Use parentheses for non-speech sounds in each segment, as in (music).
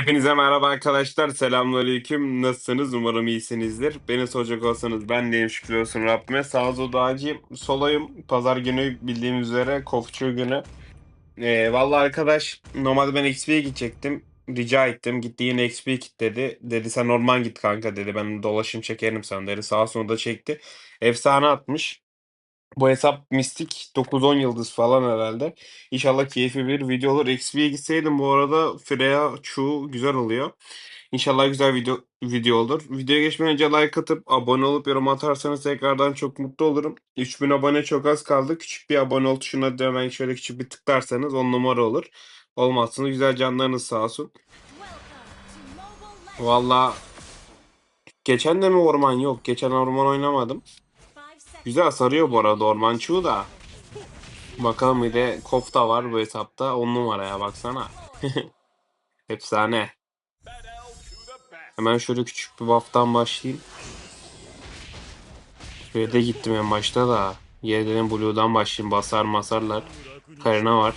Hepinize merhaba arkadaşlar. Selamünaleyküm. Nasılsınız? Umarım iyisinizdir. Beni soracak olsanız ben deyim şükür olsun Rabbime. Sağ dağcıyım. Solayım. Pazar günü bildiğim üzere kofçu günü. Ee, vallahi arkadaş normalde ben XP'ye gidecektim. Rica ettim. Gitti yine XP kitledi. Dedi sen orman git kanka dedi. Ben dolaşım çekerim sen dedi. Sağ sonra da çekti. Efsane atmış. Bu hesap mistik 9-10 yıldız falan herhalde. İnşallah keyifli bir video olur. XP'ye gitseydim bu arada Freya Chu güzel oluyor. İnşallah güzel video video olur. Videoya geçmeden önce like atıp abone olup yorum atarsanız tekrardan çok mutlu olurum. 3000 abone çok az kaldı. Küçük bir abone ol tuşuna da hemen şöyle küçük bir tıklarsanız 10 numara olur. Olmazsınız güzel canlarınız sağ olsun. Valla geçen de mi orman yok. Geçen orman oynamadım. Güzel sarıyor bu arada orman çuğu da. Bakalım bir de kofta var bu hesapta. 10 numaraya baksana. (laughs) Efsane. Hemen şöyle küçük bir buff'tan başlayayım. Red'e gittim en başta da. Yerden Blue'dan başlayayım. Basar masarlar. Karina var.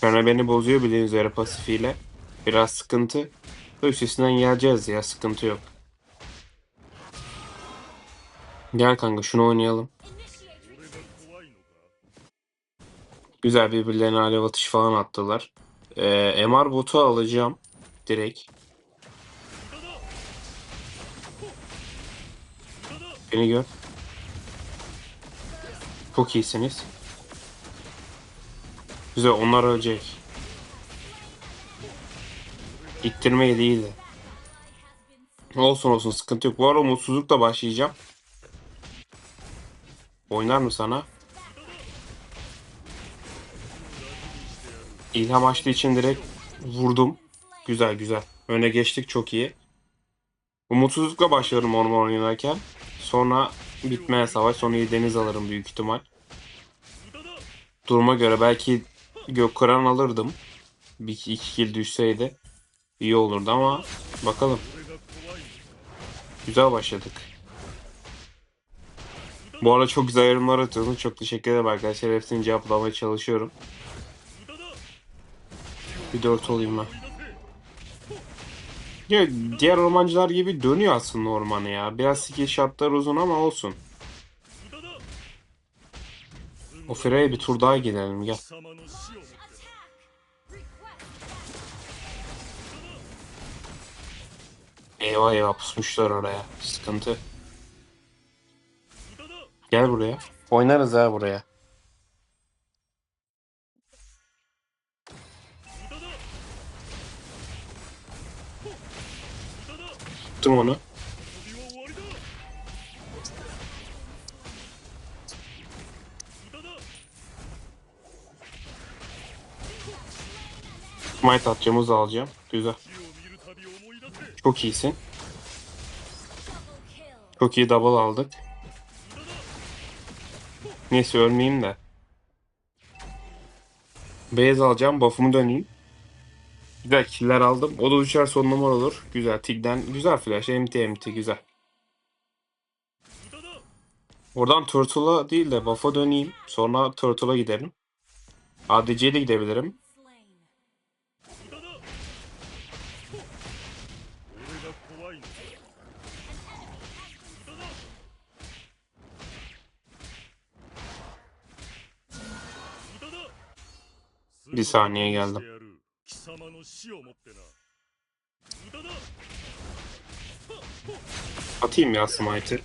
Karina beni bozuyor bildiğiniz üzere pasifiyle. Biraz sıkıntı. Üstesinden geleceğiz ya sıkıntı yok. Gel kanka şunu oynayalım. Güzel birbirlerine alev atış falan attılar. Ee, MR botu alacağım. Direkt. Beni gör. Çok iyisiniz. Güzel onlar ölecek. İttirmeyi değildi. Olsun olsun sıkıntı yok. Bu ara umutsuzlukla başlayacağım. Oynar mı sana? İlham açtığı için direkt vurdum. Güzel güzel. Öne geçtik çok iyi. Umutsuzlukla başlarım orman oynarken. Sonra bitmeye savaş. Sonra iyi deniz alırım büyük ihtimal. Duruma göre belki Gökkıran alırdım. Bir iki kill düşseydi iyi olurdu ama bakalım. Güzel başladık. Bu arada çok güzel yorumlar atıyorsunuz. Çok teşekkür ederim arkadaşlar. Hepsini cevaplamaya çalışıyorum. Bir dört olayım ben. Ya diğer ormancılar gibi dönüyor aslında ormanı ya. Biraz skill shotlar uzun ama olsun. O Frey'e bir tur daha gidelim gel. Eyvah eyvah pusmuşlar oraya. Sıkıntı. Gel buraya. Oynarız ha buraya. Tuttum onu. Smite atacağımızı alacağım. Güzel. Çok iyisin. Çok iyi double aldık. Neyse ölmeyeyim de. Beyaz alacağım. Buff'ımı döneyim. Güzel killer aldım. O da uçar son numara olur. Güzel. Tig'den güzel flash. MT MT güzel. Oradan Turtle'a değil de Buff'a döneyim. Sonra Turtle'a giderim. ADC'ye de gidebilirim. Bir saniye geldim. Atayım ya Smite'ı.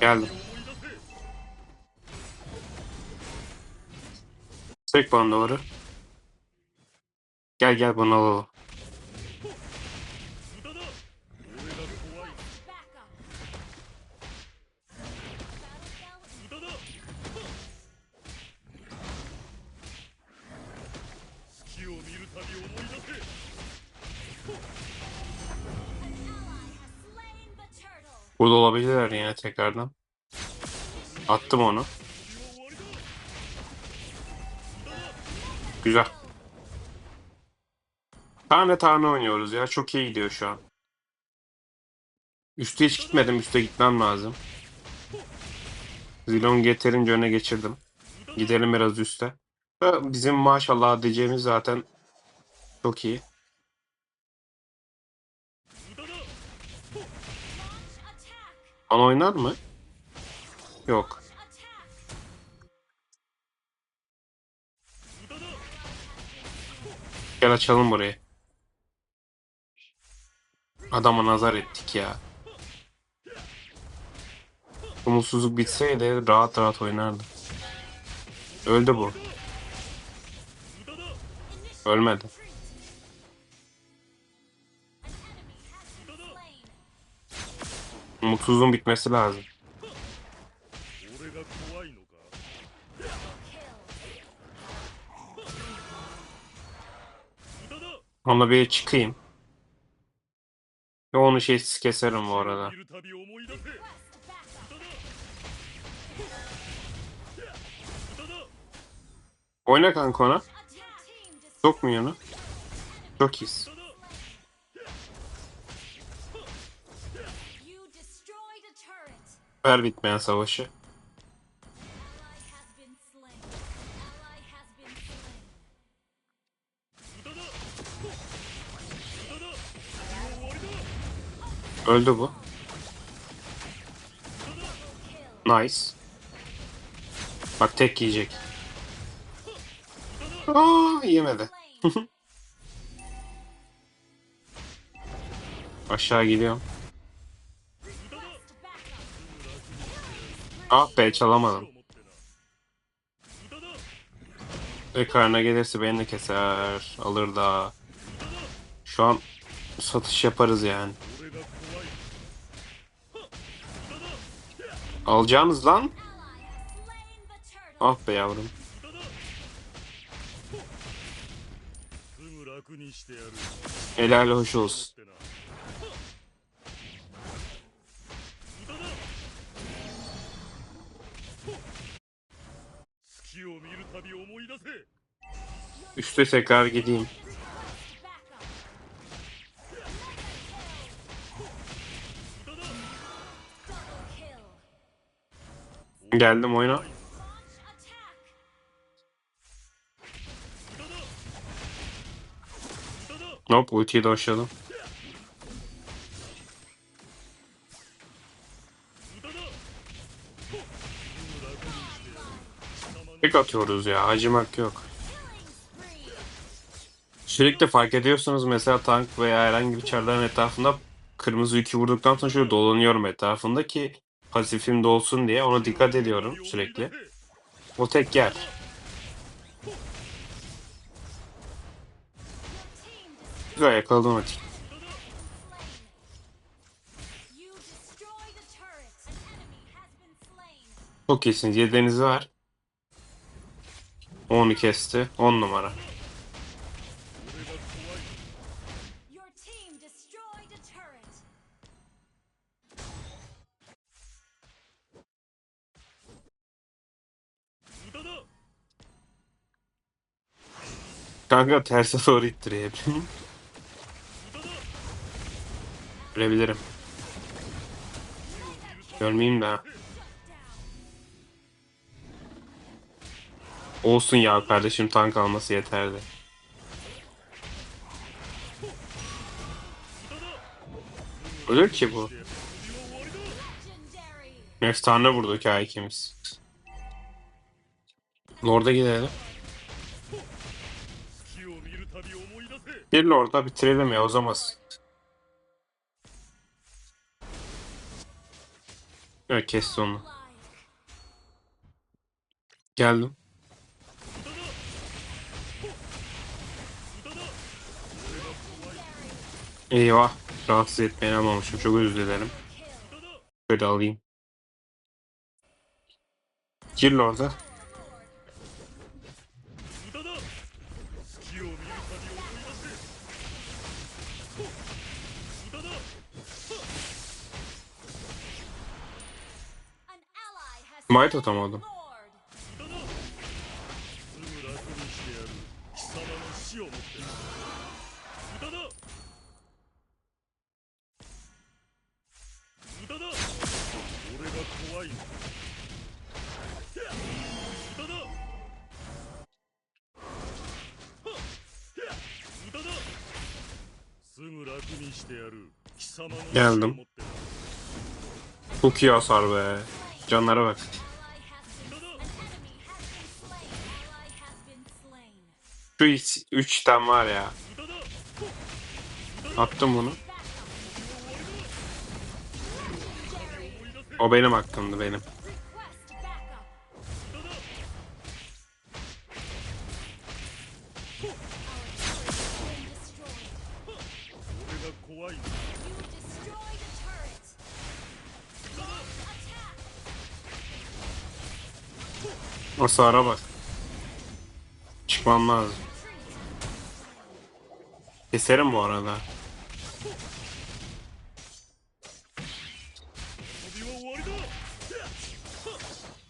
Geldim. Çek bana doğru. Gel gel bana alalım. Burada olabilirler yine tekrardan. Attım onu. Güzel. Tane tane oynuyoruz ya. Çok iyi gidiyor şu an. Üste hiç gitmedim. Üste gitmem lazım. Zilon getirince öne geçirdim. Gidelim biraz üste. Bizim maşallah diyeceğimiz zaten çok iyi. Bana oynar mı? Yok. Gel açalım burayı. Adama nazar ettik ya. Umutsuzluk bitseydi rahat rahat oynardı. Öldü bu. Ölmedi. Mutsuzluğun bitmesi lazım. Onunla bir çıkayım. Ve onu şeysiz keserim bu arada. Oyna kanka ona. Sokmuyor onu. Çok iyisin. Ver bitmeyen savaşı. Öldü bu. Nice. Bak tek yiyecek. Aa yemedi. (laughs) Aşağı gidiyorum. Ah be çalamadım. Ekrana gelirse beni de keser. Alır da. Şu an satış yaparız yani. Alacağınız lan. Ah be yavrum. Helal hoş olsun. Üste tekrar gideyim. Geldim oyuna. Hop ultiyi doşladım. Tek atıyoruz ya. Acımak yok. Sürekli fark ediyorsunuz mesela tank veya herhangi bir çarların etrafında kırmızı yükü vurduktan sonra şöyle dolanıyorum etrafında ki pasifim dolsun diye ona dikkat ediyorum sürekli. O tek yer. Güzel yakaladım hadi. Slain. You destroyed a turret. An enemy has been slain. Çok iyisiniz. Yediğinizi var. Onu kesti. 10 numara. Kanka terse doğru ittiriyor hep. Görebilirim. Görmeyeyim de. Olsun ya kardeşim tank alması yeterli. Ölür ki bu. Efsane vurduk ha ikimiz. Lord'a gidelim. Bir Lord'a bitirelim ya uzamaz. Evet kesti onu. Geldim. Eyvah. Rahatsız etmeyen almamışım. Çok özür dilerim. Şöyle alayım. Gir Lord'a. 無駄 Geldim. Çok iyi hasar be. Canlara bak. Şu 3 tane var ya. Attım bunu. O benim hakkımdı benim. Hasara bak. Çıkmam lazım. Keserim bu arada.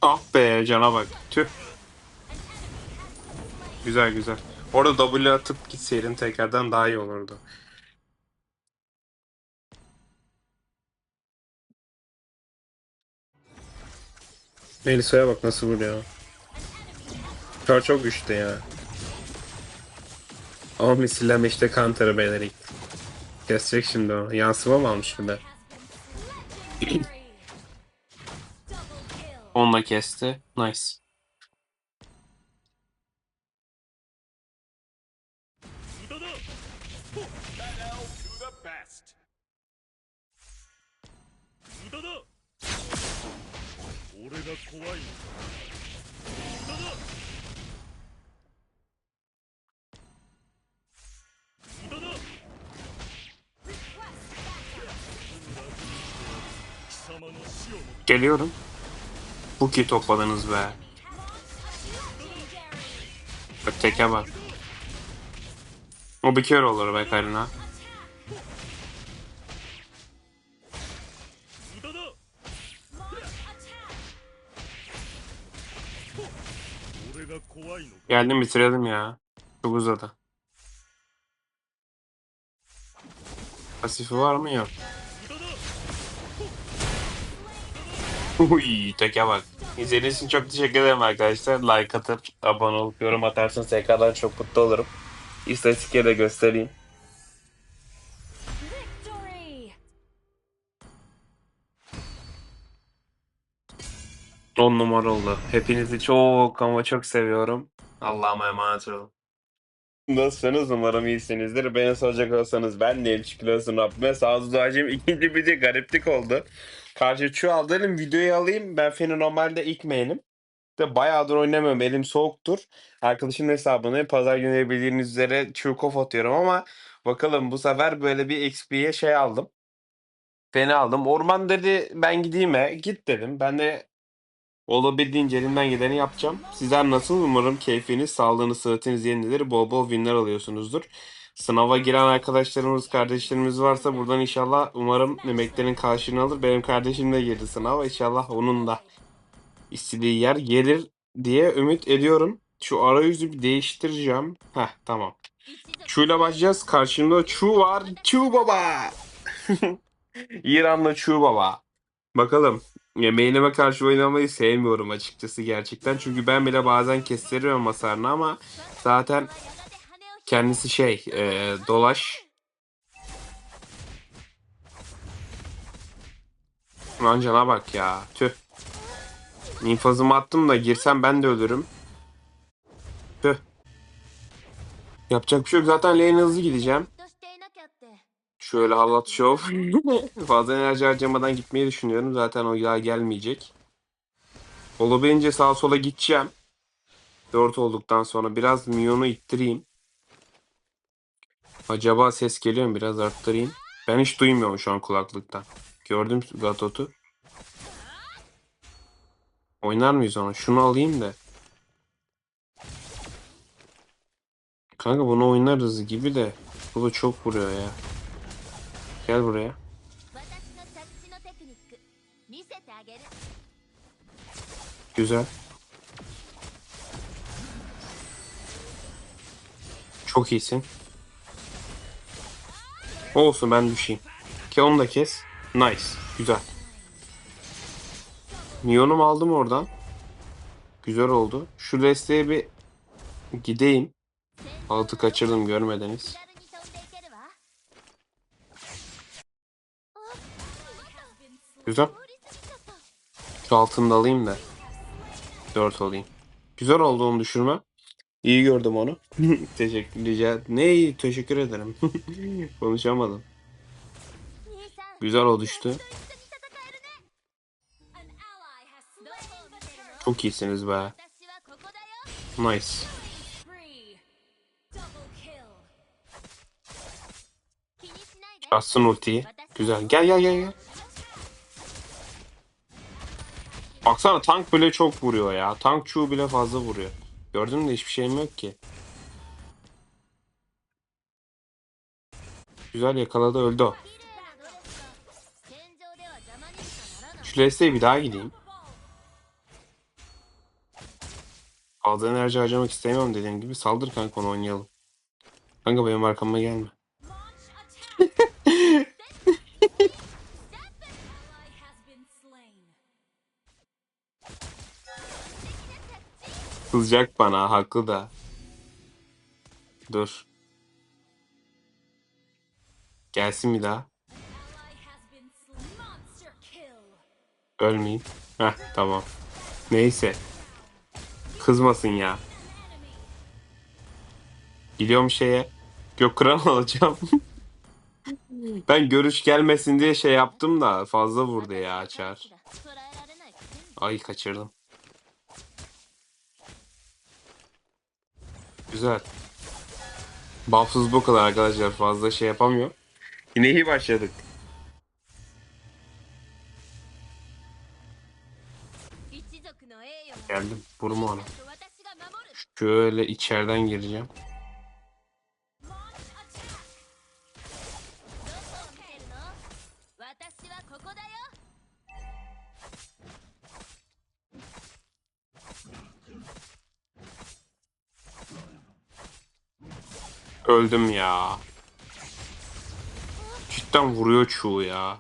Ah be cana bak. Tüh. Güzel güzel. Orada W atıp gitseydim tekrardan daha iyi olurdu. Melisa'ya bak nasıl vuruyor. Çar çok güçlü ya. Ama misilleme işte counter'ı beyler ilk. Kesecek şimdi o. Yansıma mı almış bir de? Onunla kesti. Nice. Geliyorum. Bu ki topladınız be. Bak teke bak. O bir kere olur be Karina. Geldim bitirelim ya. Çok uzadı. Pasifi var mı? Yok. Uy teke bak. İzlediğiniz için çok teşekkür ederim arkadaşlar. Like atıp abone olup yorum atarsanız tekrardan çok mutlu olurum. İstatistike de göstereyim. 10 numara oldu. Hepinizi çok ama çok seviyorum. Allah'ıma emanet olun. Nasılsınız? Umarım iyisinizdir. Beni soracak olsanız ben de çıkıyorsun Rabbime. Sağ olsun duacığım. İkinci bir de gariplik oldu. Karşı şu al dedim videoyu alayım. Ben Feni normalde ilk main'im. De bayağıdır oynamıyorum. Elim soğuktur. Arkadaşımın hesabını pazar günü bildiğiniz üzere çurkof atıyorum ama bakalım bu sefer böyle bir XP'ye şey aldım. Feni aldım. Orman dedi ben gideyim mi? Git dedim. Ben de Olabildiğince elimden geleni yapacağım. Sizler nasıl? Umarım keyfiniz, sağlığınız, sıhhatiniz yerindedir. Bol bol winler alıyorsunuzdur. Sınava giren arkadaşlarımız, kardeşlerimiz varsa buradan inşallah umarım emeklerin karşılığını alır. Benim kardeşim de girdi sınava. İnşallah onun da istediği yer gelir diye ümit ediyorum. Şu arayüzü bir değiştireceğim. Heh tamam. Çu'yla başlayacağız. Karşımda Çu var. Çu baba. (laughs) İranlı Çu baba. Bakalım. Yemeğime karşı oynamayı sevmiyorum açıkçası gerçekten. Çünkü ben bile bazen kestiriyorum hasarını ama zaten kendisi şey e, dolaş. Lan cana bak ya. Tüh. İnfazımı attım da girsem ben de ölürüm. Tüh. Yapacak bir şey yok. Zaten lane hızlı gideceğim. Şöyle halat şov. (laughs) Fazla enerji harcamadan gitmeyi düşünüyorum. Zaten o yağ gelmeyecek. Olabildiğince sağa sola gideceğim. 4 olduktan sonra biraz minyonu ittireyim. Acaba ses geliyor mu? Biraz arttırayım. Ben hiç duymuyorum şu an kulaklıktan. Gördüm Gatot'u. Oynar mıyız onu? Şunu alayım da. Kanka bunu oynarız gibi de. Bu da çok vuruyor ya. Gel buraya. Güzel. Çok iyisin. Olsun ben düşeyim. Ki onu da kes. Nice. Güzel. Neon'umu aldım oradan. Güzel oldu. Şu desteğe bir gideyim. Altı kaçırdım görmediniz. Güzel. Şu altını da alayım da. Dört olayım. Güzel oldu onu düşürme. İyi gördüm onu. (laughs) teşekkür rica Ne iyi, teşekkür ederim. (laughs) Konuşamadım. Güzel oluştu. Çok iyisiniz be. Nice. Atsın ultiyi. Güzel. Gel gel gel gel. Baksana tank bile çok vuruyor ya. Tank çuğu bile fazla vuruyor. Gördüm de hiçbir şeyim yok ki. Güzel yakaladı öldü o. Şu Leste'ye bir daha gideyim. Fazla enerji harcamak istemiyorum dediğim gibi. Saldır kanka onu oynayalım. Kanka benim arkama gelme. Kızacak bana haklı da. Dur. Gelsin bir daha. Ölmeyeyim. Heh tamam. Neyse. Kızmasın ya. Gidiyorum şeye. Gökran alacağım. (laughs) ben görüş gelmesin diye şey yaptım da fazla vurdu ya açar. Ay kaçırdım. Güzel. Buffsuz bu kadar arkadaşlar. Fazla şey yapamıyor. Yine iyi başladık. Geldim. Vurma ona. Şöyle içeriden gireceğim. öldüm ya. Cidden vuruyor çuğu ya.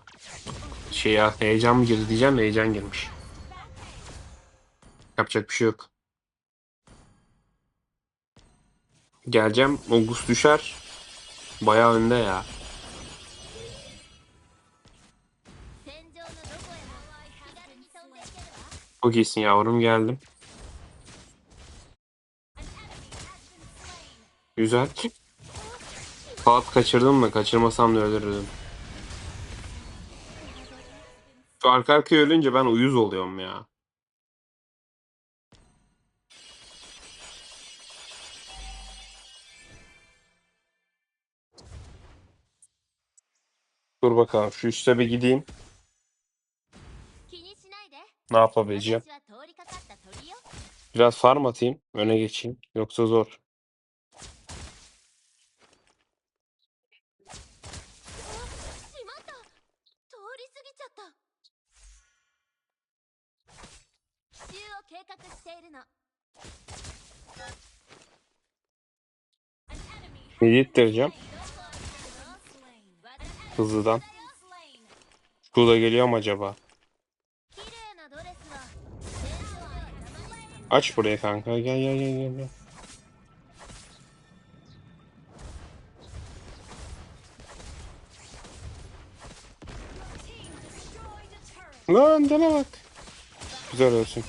Şey ya heyecan mı girdi diyeceğim heyecan girmiş. Yapacak bir şey yok. Geleceğim. Ogus düşer. Baya önde ya. Çok iyisin yavrum geldim. Güzel. Fuat kaçırdım da kaçırmasam da öldürürdüm. Şu arka arkaya ölünce ben uyuz oluyorum ya. Dur bakalım şu üste bir gideyim. Ne yapabileceğim? Biraz farm atayım. Öne geçeyim. Yoksa zor. を計画しているの Midi ittireceğim. どこを見てるの Hızlıdan. 私だよ Şu da geliyor mu acaba? 綺麗なドレスは戦場では邪魔にしか Aç buraya kanka. Gel gel gel gel. gel. Lan dene bak. Güzel olsun.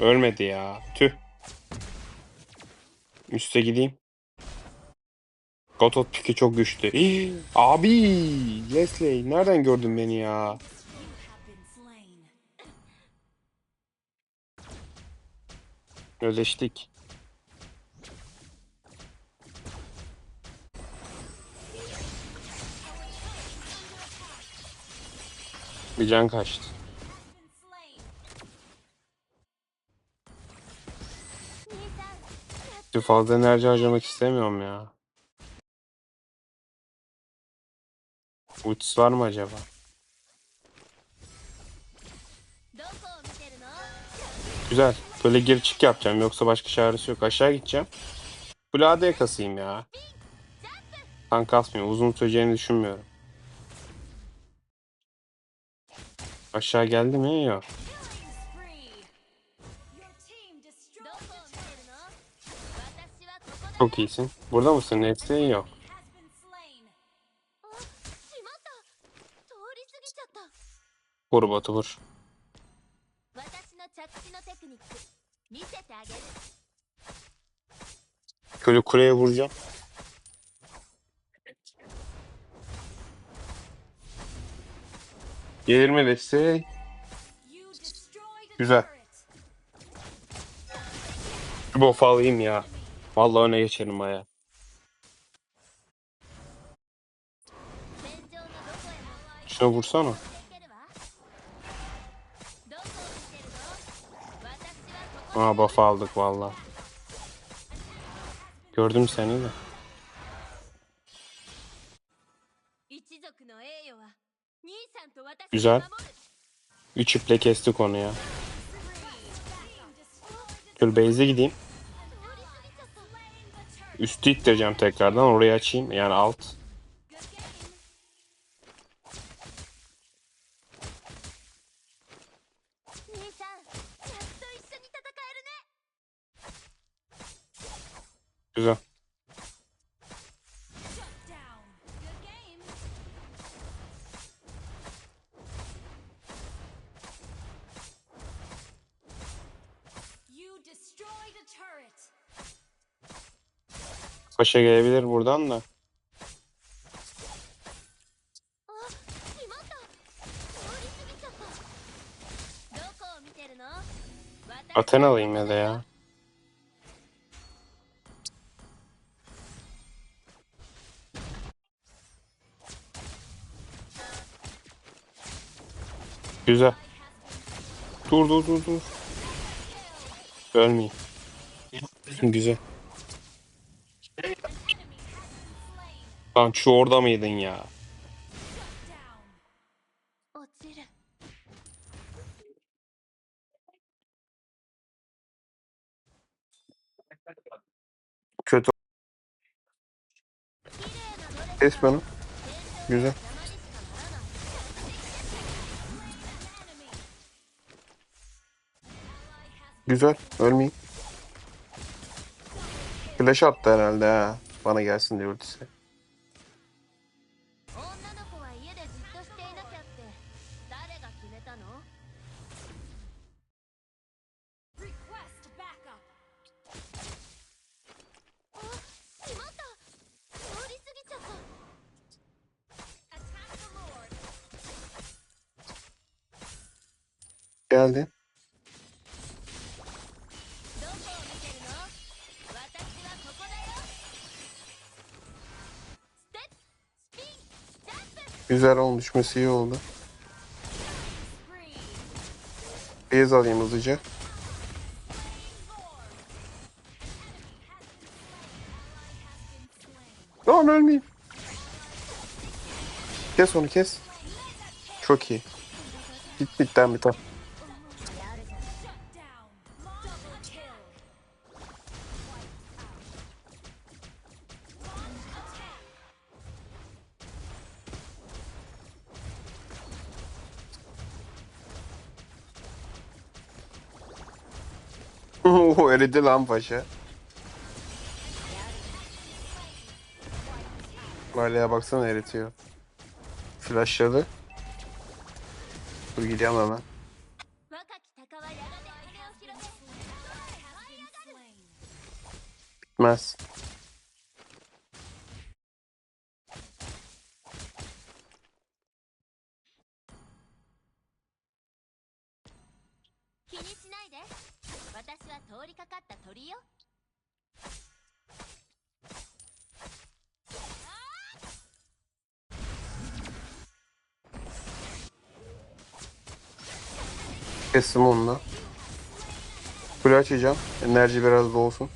Ölmedi ya. Tüh. Üste gideyim. Gotot piki çok güçlü. (gasps) Abi Leslie nereden gördün beni ya? Ödeştik. Bir can kaçtı. Çünkü fazla enerji harcamak istemiyorum ya. Uçs var mı acaba? Güzel. Böyle gir çık yapacağım. Yoksa başka çaresi yok. Aşağı gideceğim. Kulade kasayım ya. Tank kasmıyorum. Uzun süreceğini düşünmüyorum. Aşağı geldi mi? Yok. Çok iyisin. Burada mısın? Eksiğin yok. Vur Batu vur. Şöyle kuleye vuracağım. Gelir mi desteği? Güzel. Bir bof ya. Vallahi öne geçelim aya. Şuna vursana. Aa buff aldık valla. Gördüm seni de. Güzel. Üç iple kestik onu ya. Kül base'e gideyim. Üstü ittireceğim tekrardan. Orayı açayım. Yani alt. Güzel. Paşa gelebilir buradan da. Aten alayım ya da ya. Güzel. Dur dur dur dur. Ölmeyin. Güzel. Lan şu orada mıydın ya? Kötü. Kes. Güzel. Güzel. Ölmeyin. Flash attı herhalde ha. Bana gelsin diye ultisi. していなきゃって。誰が決めたの？Request backup. あ、しまった。通り過ぎちゃった。Attack the Lord. Geldi. Güzel olmuş. Messi iyi oldu. Beyaz alayım hızlıca. Lan ölmeyeyim. Kes onu kes. Çok iyi. Git bitten bir tane. söyledi lan paşa. Marley'e baksana eritiyor. Flashladı. Dur gidiyorum hemen. Bitmez. Kestim onunla. Kule açacağım. Enerji biraz dolsun.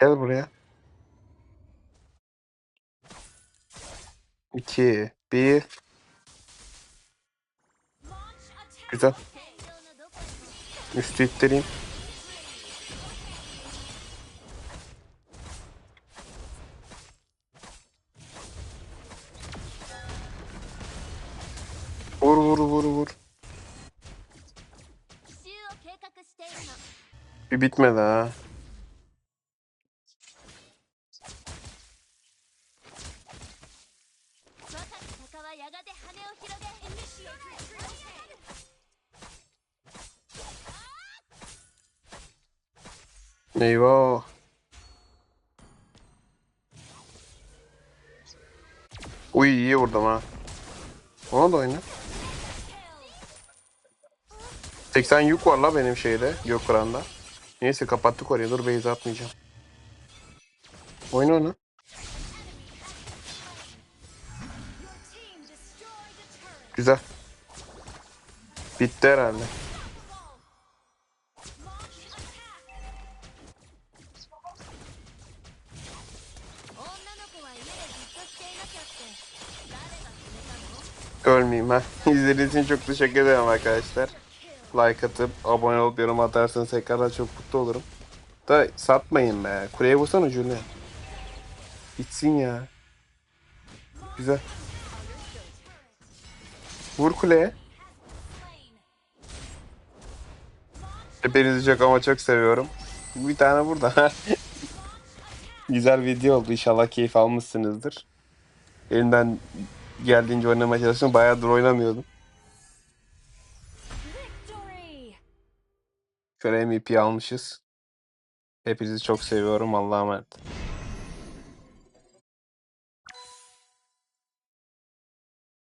Gel buraya. 2 1 Güzel. Üstü ittireyim. Bir bitmedi ha. Eyvah. Uy iyi vurdum ha. Ona da oyna. 80 yük var la benim şeyde Gökkuran'da. Neyse kapattık oraya. Dur base atmayacağım. Oyna onu. Güzel. Bitti herhalde. Ölmeyeyim ha. (laughs) İzlediğiniz için çok teşekkür ederim arkadaşlar. Like atıp abone olup yorum atarsanız tekrardan çok mutlu olurum. Da satmayın be. Kuleye vursana Julian. Bitsin ya. Güzel. Vur kuleye. Hepinizi çok ama çok seviyorum. Bir tane burada. (laughs) Güzel video oldu. İnşallah keyif almışsınızdır. Elimden geldiğince oynamaya çalıştım. Bayağıdır oynamıyordum. Şöyle MVP almışız. Hepinizi çok seviyorum. Allah'a emanet.